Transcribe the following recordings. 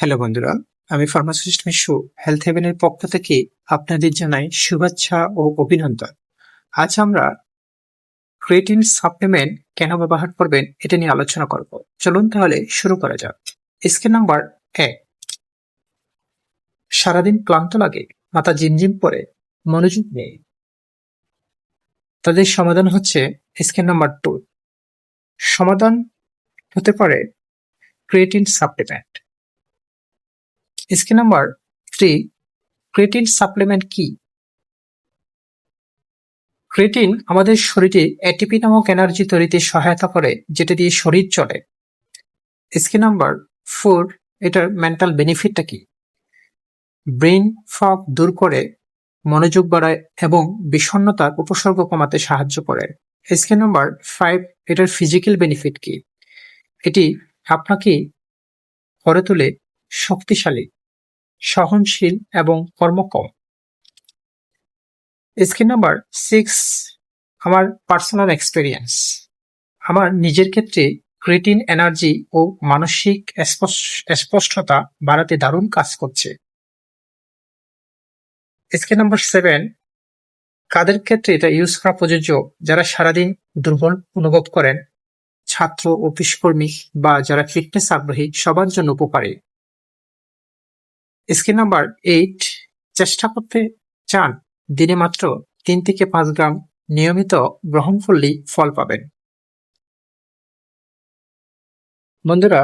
Hello বন্ধুরা, আমি pharmacist Mishu health হেভেনের পক্ষ থেকে আপনাদের জানাই শুভেচ্ছা ও অভিনন্দন। আজ আমরা ক্রিয়েটিন সাপ্লিমেন্ট কেন ব্যবহার করবেন এটা নিয়ে আলোচনা করব। চলুন তাহলে শুরু করা যাক। স্ক্রিন নাম্বার এক। সারাদিন ক্লান্ত লাগে, মাথা জিমজিম পরে মনোযোগ নেই। তাদের সমাধান হচ্ছে স্ক্রিন নাম্বার টু সমাধান হতে পারে creatine supplement screen number three creatine supplement কি? ক্রিয়েটিন আমাদের শরীরে এটিপি নামক এনার্জি তৈরিতে সহায়তা করে, যেটা দিয়ে শরীর চলে। স্ক্রিন নাম্বার ফোর এটার মেন্টাল বেনিফিটটা কি? ব্রেন ফগ দূর করে, মনোযোগ বাড়ায় এবং বিষণ্ণতার উপসর্গ কমাতে সাহায্য করে। স্ক্রিন নাম্বার ফাইভ এটার ফিজিক্যাল বেনিফিট কি? এটি আপনাকে করে তোলে শক্তিশালী সহনশীল এবং কর্মক্ষম। স্ক্রিন নাম্বার সিক্স আমার পার্সোনাল এক্সপিরিয়েন্স আমার নিজের ক্ষেত্রে ক্রিয়েটিন এনার্জি ও মানসিক স্পষ্টতা বাড়াতে দারুণ কাজ করছে। স্ক্রিন নাম্বার সেভেন কাদের ক্ষেত্রে এটা ইউজ করা প্রযোজ্য? যারা সারাদিন দুর্বল অনুভব করেন, ছাত্র, অফিস কর্মী বা যারা ফিটনেস আগ্রহী, সবার জন্য উপকারী। স্ক্রিন নাম্বার এইট চেষ্টা করতে চান, দিনে মাত্র তিন থেকে পাঁচ গ্রাম নিয়মিত গ্রহণ করলেই ফল পাবেন। বন্ধুরা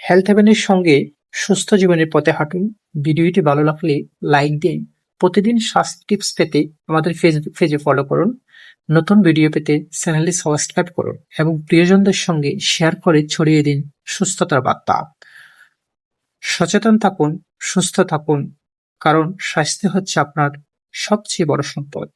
হেলথ হেভেনের সঙ্গে সুস্থ জীবনের পথে হাঁটুন। ভিডিওটি ভালো লাগলে লাইক দিন। প্রতিদিন স্বাস্থ্য টিপস পেতে আমাদের ফেসবুক পেজে ফলো করুন। নতুন ভিডিও পেতে চ্যানেলটি সাবস্ক্রাইব করুন এবং প্রিয়জনদের সঙ্গে শেয়ার করে ছড়িয়ে দিন সুস্থতার বার্তা। সচেতন থাকুন সুস্থ থাকুন কারণ স্বাস্থ্য হচ্ছে আপনার সবচেয়ে বড় সম্পদ।